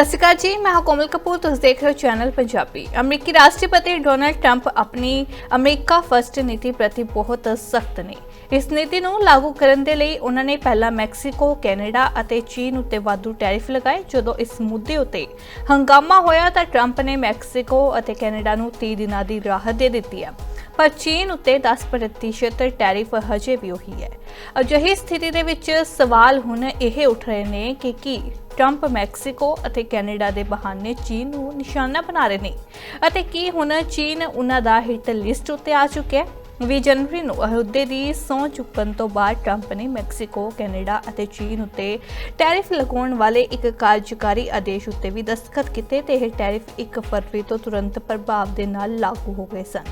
ਸਤਿ ਸ਼੍ਰੀ ਅਕਾਲ ਜੀ, ਮੈਂ ਹਾਂ ਕੋਮਲ ਕਪੂਰ, ਤੁਸੀਂ ਦੇਖ ਰਹੇ ਹੋ ਚੈਨਲ ਪੰਜਾਬੀ। ਅਮਰੀਕੀ ਰਾਸ਼ਟਰਪਤੀ ਡੋਨਲਡ ਟਰੰਪ ਆਪਣੀ ਅਮਰੀਕਾ ਫਸਟ ਨੀਤੀ ਪ੍ਰਤੀ ਬਹੁਤ ਸਖਤ ਨੇ। ਇਸ ਨੀਤੀ ਨੂੰ ਲਾਗੂ ਕਰਨ ਦੇ ਲਈ ਉਹਨਾਂ ਨੇ ਪਹਿਲਾਂ ਮੈਕਸੀਕੋ, ਕੈਨੇਡਾ ਅਤੇ ਚੀਨ ਉੱਤੇ ਵਾਧੂ ਟੈਰਿਫ ਲਗਾਏ। ਜਦੋਂ ਇਸ ਮੁੱਦੇ ਉੱਤੇ ਹੰਗਾਮਾ ਹੋਇਆ ਤਾਂ ਟਰੰਪ ਨੇ ਮੈਕਸੀਕੋ ਅਤੇ ਕੈਨੇਡਾ ਨੂੰ 30 ਦਿਨਾਂ ਦੀ ਰਾਹਤ ਦੇ ਦਿੱਤੀ ਹੈ। ਪਰ ਚੀਨ ਉੱਤੇ 10% ਟੈਰਿਫ ਹਜੇ ਵੀ ਉਹੀ ਹੈ। ਅਜਿਹੀ ਸਥਿਤੀ ਦੇ ਵਿੱਚ ਸਵਾਲ ਹੁਣ ਇਹ ਉੱਠ ਰਹੇ ਨੇ ਕਿ ਕੀ ਟਰੰਪ ਮੈਕਸੀਕੋ ਅਤੇ ਕੈਨੇਡਾ ਦੇ ਬਹਾਨੇ ਚੀਨ ਨੂੰ ਨਿਸ਼ਾਨਾ ਬਣਾ ਰਹੇ ਨੇ? ਅਤੇ ਕੀ ਹੁਣ ਚੀਨ ਉਹਨਾਂ ਦਾ ਹਿੱਟ ਲਿਸਟ ਉੱਤੇ ਆ ਚੁੱਕਿਆ ਹੈ? 20 ਜਨਵਰੀ ਨੂੰ ਅਹੁਦੇ ਦੀ ਸਹੁੰ ਚੁੱਕਣ ਤੋਂ ਬਾਅਦ ਟਰੰਪ ਨੇ ਮੈਕਸੀਕੋ, ਕੈਨੇਡਾ ਅਤੇ ਚੀਨ ਉੱਤੇ ਟੈਰਿਫ ਲਗਾਉਣ ਵਾਲੇ ਇੱਕ ਕਾਰਜਕਾਰੀ ਆਦੇਸ਼ ਉੱਤੇ ਵੀ ਦਸਤਖਤ ਕੀਤੇ ਤੇ ਇਹ ਟੈਰਿਫ 1 ਫਰਵਰੀ ਤੋਂ ਤੁਰੰਤ ਪ੍ਰਭਾਵ ਦੇ ਨਾਲ ਲਾਗੂ ਹੋ ਗਏ ਸਨ।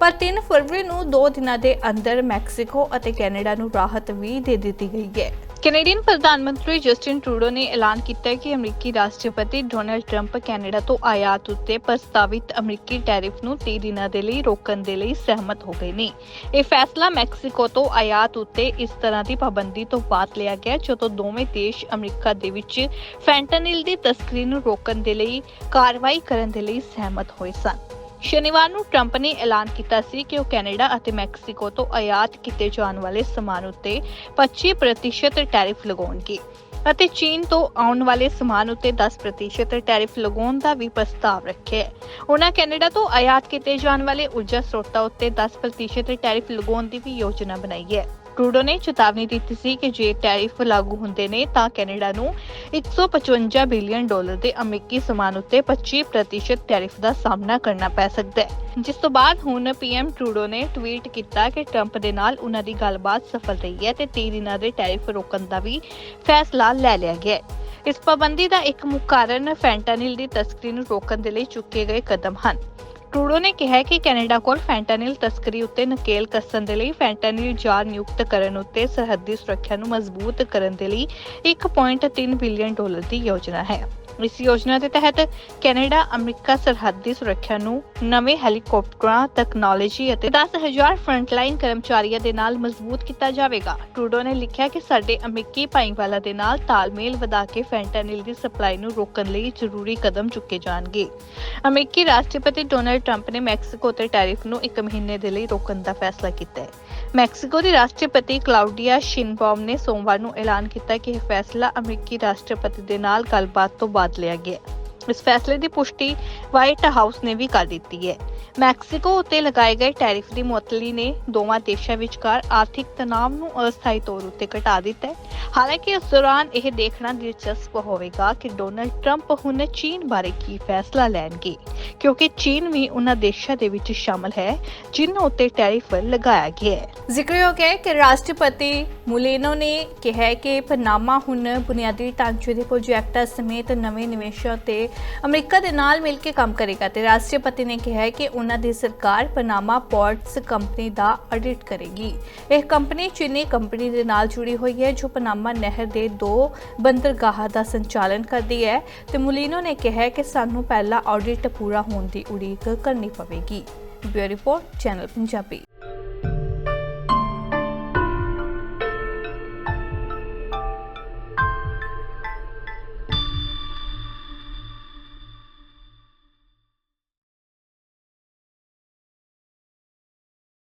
ਪਰ 3 ਫਰਵਰੀ ਨੂੰ 2 ਦਿਨਾਂ ਦੇ ਅੰਦਰ ਮੈਕਸੀਕੋ ਅਤੇ ਕੈਨੇਡਾ ਨੂੰ ਰਾਹਤ ਵੀ ਦੇ ਦਿੱਤੀ ਗਈ ਹੈ। ਕੈਨੇਡੀਅਨ ਪ੍ਰਧਾਨ ਮੰਤਰੀ ਜਸਟਿਨ ਟਰੂਡੋ ਨੇ ਐਲਾਨ ਕੀਤਾ ਹੈ ਕਿ ਅਮਰੀਕੀ ਰਾਸ਼ਟਰਪਤੀ ਡੋਨਾਲਡ ਟਰੰਪ ਕੈਨੇਡਾ ਤੋਂ ਆਯਾਤ ਉੱਤੇ ਪ੍ਰਸਤਾਵਿਤ ਅਮਰੀਕੀ ਟੈਰਿਫ ਨੂੰ 30 ਦਿਨਾਂ ਦੇ ਲਈ ਰੋਕਣ ਦੇ ਲਈ ਸਹਿਮਤ ਹੋ ਗਏ ਨੇ। ਇਹ ਫੈਸਲਾ ਮੈਕਸੀਕੋ ਤੋਂ ਆਯਾਤ ਉੱਤੇ ਇਸ ਤਰ੍ਹਾਂ ਦੀ ਪਾਬੰਦੀ ਤੋਂ ਬਾਅਦ ਲਿਆ ਗਿਆ, ਜਦੋਂ ਦੋਵੇਂ ਦੇਸ਼ ਅਮਰੀਕਾ ਦੇ ਵਿੱਚ ਫੈਂਟਨਿਲ ਦੀ ਤਸਕਰੀ ਨੂੰ ਰੋਕਣ ਦੇ ਲਈ ਕਾਰਵਾਈ ਕਰਨ ਦੇ ਲਈ ਸਹਿਮਤ ਹੋਏ ਸਨ। ਸ਼ਨੀਵਾਰ ਨੂੰ ਟਰੰਪ ਨੇ ਐਲਾਨ ਕੀਤਾ ਸੀ ਕਿ ਉਹ ਕੈਨੇਡਾ ਅਤੇ ਮੈਕਸੀਕੋ ਤੋਂ ਆਯਾਤ ਕੀਤੇ ਜਾਣ ਵਾਲੇ ਸਮਾਨ ਉੱਤੇ 25% ਟੈਰਿਫ ਲਗਾਉਣਗੇ ਅਤੇ ਚੀਨ ਤੋਂ ਆਉਣ ਵਾਲੇ ਸਮਾਨ ਉੱਤੇ 10% ਟੈਰਿਫ ਲਗਾਉਣ ਦਾ ਵੀ ਪ੍ਰਸਤਾਵ ਰੱਖਿਆ ਹੈ। ਉਹਨਾਂ ਕੈਨੇਡਾ ਤੋਂ ਆਯਾਤ ਕੀਤੇ ਜਾਣ ਵਾਲੇ ਊਰਜਾ ਸਰੋਤਾਂ ਉੱਤੇ 10% ਟੈਰਿਫ ਲਗਾਉਣ ਦੀ ਵੀ ਯੋਜਨਾ ਬਣਾਈ ਹੈ। ਟਰੂਡੋ ਨੇ ਚੇਤਾਵਨੀ ਦਿੱਤੀ ਸੀ ਕਿ ਜੇ ਟੈਰਿਫ ਲਾਗੂ ਹੁੰਦੇ ਨੇ ਤਾਂ ਕੈਨੇਡਾ ਨੂੰ 155 ਬਿਲੀਅਨ ਡਾਲਰ ਦੇ ਅਮਰੀਕੀ ਸਮਾਨ ਉੱਤੇ 25% ਟੈਰਿਫ ਦਾ ਸਾਹਮਣਾ ਕਰਨਾ ਪੈ ਸਕਦਾ ਹੈ। ਜਿਸ ਤੋਂ ਬਾਅਦ ਹੁਣ ਪੀਐਮ ਟਰੂਡੋ ਨੇ ਟਵੀਟ ਕੀਤਾ ਕਿ ਟਰੰਪ ਦੇ ਨਾਲ ਉਹਨਾਂ ਦੀ ਗੱਲਬਾਤ ਸਫਲ ਰਹੀ ਹੈ ਤੇ 30 ਦਿਨਾਂ ਦੇ ਟੈਰਿਫ ਰੋਕਣ ਦਾ ਵੀ ਫੈਸਲਾ ਲੈ ਲਿਆ ਗਿਆ ਹੈ। ਇਸ ਪਾਬੰਦੀ ਦਾ ਇੱਕ ਮੁੱਖ ਕਾਰਨ ਫੈਂਟਾਨਿਲ ਦੀ ਤਸਕਰੀ ਨੂੰ ਰੋਕਣ ਦੇ ਲਈ ਚੁੱਕੇ ਗਏ ਕਦਮ ਹਨ। ਟਰੂਡੋ ਨੇ ਕਿਹਾ ਕਿ ਕੈਨੇਡਾ ਕੋਲ ਫੈਂਟਾਨਿਲ ਤਸਕਰੀ ਉੱਤੇ ਨਕੇਲ ਕੱਸਣ ਦੇ ਲਈ ਫੈਂਟਾਨਿਲ ਜਾਰ ਨਿਯੁਕਤ ਕਰਨ ਉੱਤੇ ਸਰਹੱਦੀ ਸੁਰੱਖਿਆ ਨੂੰ ਮਜ਼ਬੂਤ ਕਰਨ ਦੇ ਲਈ 1.3 ਬਿਲੀਅਨ ਡਾਲਰ ਦੀ ਯੋਜਨਾ ਹੈ। ਇਸ ਯੋਜਨਾ ਦੇ ਤਹਿਤ ਕੈਨੇਡਾ, ਅਮਰੀਕਾ ਸਰਹੱਦ ਦੀ ਸੁਰੱਖਿਆ ਨੂੰ ਨਵੇਂ ਹੈਲੀਕਾਪਟਰਾਂ, ਤਕਨਾਲੋਜੀ ਅਤੇ 10000 ਫਰੰਟਲਾਈਨ ਕਰਮਚਾਰੀਆਂ ਦੇ ਨਾਲ ਮਜ਼ਬੂਤ ਕੀਤਾ ਜਾਵੇਗਾ। ਟਰੂਡੋ ਨੇ ਲਿਖਿਆ ਕਿ ਸਾਡੇ ਅਮਰੀਕੀ ਭਾਈਵਾਲਾਂ ਦੇ ਨਾਲ ਤਾਲਮੇਲ ਵਧਾ ਕੇ ਫੈਂਟਾਨਿਲ ਦੀ ਸਪਲਾਈ ਨੂੰ ਰੋਕਣ ਲਈ ਜ਼ਰੂਰੀ ਕਦਮ ਚੁੱਕੇ ਜਾਣਗੇ। ਅਮਰੀਕੀ ਰਾਸ਼ਟਰਪਤੀ ਡੋਨਲਡ ਟਰੰਪ ਨੇ ਮੈਕਸੀਕੋ ਤੇ ਟੈਰਿਫ ਨੂੰ 1 ਮਹੀਨੇ ਦੇ ਲਈ ਰੋਕਣ ਦਾ ਫੈਸਲਾ ਕੀਤਾ ਹੈ। ਮੈਕਸੀਕੋ ਦੀ ਰਾਸ਼ਟਰਪਤੀ ਕਲਾਉਡੀਆ ਸ਼ਿਨਬਾਮ ਨੇ ਸੋਮਵਾਰ ਨੂੰ ਐਲਾਨ ਕੀਤਾ ਕਿ ਇਹ ਫੈਸਲਾ ਅਮਰੀਕੀ ਰਾਸ਼ਟਰਪਤੀ ਦੇ ਨਾਲ ਗੱਲਬਾਤ ਤੋਂ ਬਾਅਦ ਲਿਆ ਗਿਆ। ਇਸ ਫੈਸਲੇ ਦੀ ਪੁਸ਼ਟੀ ਵਾਈਟ ਹਾਊਸ ਨੇ ਵੀ ਕਰ ਦਿੱਤੀ ਹੈ। ਮੈਕਸੀਕੋ ਉਤੇ ਲਗਾਏ ਗਏ ਟੈਰਿਫ ਦੀ ਮੁਅੱਤਲੀ ਨੇ ਦੋਵਾਂ ਦੇਸ਼ਾਂ ਵਿਚਕਾਰ ਆਰਥਿਕ ਤਣਾਅ ਨੂੰ ਅਸਥਾਈ ਤੌਰ ਉੱਤੇ ਘਟਾ ਦਿੱਤਾ ਹੈ। ਹਾਲਾਂਕਿ ਇਸ ਦੌਰਾਨ ਇਹ ਦੇਖਣਾ ਦਿਲਚਸਪ ਹੋਵੇਗਾ ਕਿ ਡੋਨਾਲਡ ਟਰੰਪ ਹੁਣ ਚੀਨ ਬਾਰੇ ਕੀ ਫੈਸਲਾ ਲੈਣਗੇ, ਕਿਉਂਕਿ ਚੀਨ ਵੀ ਉਹਨਾਂ ਦੇਸ਼ਾਂ ਦੇ ਵਿੱਚ ਸ਼ਾਮਲ ਹੈ, ਜਿਨ੍ਹਾਂ ਉੱਤੇ ਟੈਰਿਫ ਲਗਾਇਆ ਗਿਆ ਹੈ। ਜ਼ਿਕਰਯੋਗ ਹੈ ਕਿ ਰਾਸ਼ਟਰਪਤੀ ਮੁਲੇਨੋ ਨੇ ਕਿਹਾ ਕਿ ਪਨਾਮਾ ਹੁਣ ਬੁਨਿਆਦੀ ਢਾਂਚੇ ਦੇ ਪ੍ਰੋਜੈਕਟਾਂ ਸਮੇਤ ਨਵੇਂ ਨਿਵੇਸ਼ਾਂ ਤੇ ਅਮਰੀਕਾ ਦੇ ਨਾਲ ਮਿਲ ਕੇ ਕੰਮ ਕਰੇਗਾ ਤੇ ਰਾਸ਼ਟਰਪਤੀ ਨੇ ਕਿਹਾ ਹੈ ਕਿ ਉਹਨਾਂ ਦੀ ਸਰਕਾਰ ਪਨਾਮਾ ਪੋਰਟਸ ਕੰਪਨੀ ਦਾ ਆਡਿਟ ਕਰੇਗੀ। ਇਹ ਕੰਪਨੀ ਚੀਨੀ ਕੰਪਨੀ ਦੇ ਨਾਲ ਜੁੜੀ ਹੋਈ ਹੈ, ਜੋ ਪਨਾਮਾ ਨਹਿਰ ਦੇ ਦੋ ਬੰਦਰਗਾਹਾਂ ਦਾ ਸੰਚਾਲਨ ਕਰਦੀ ਹੈ ਤੇ ਮੁਲੀਨੋ ਨੇ ਕਿਹਾ ਕਿ ਸਾਨੂੰ ਪਹਿਲਾ ਆਡਿਟ ਪੂਰਾ ਹੋਣ ਦੀ ਉਡੀਕ ਕਰਨੀ ਪਵੇਗੀ। Bureau report, channel Punjabi.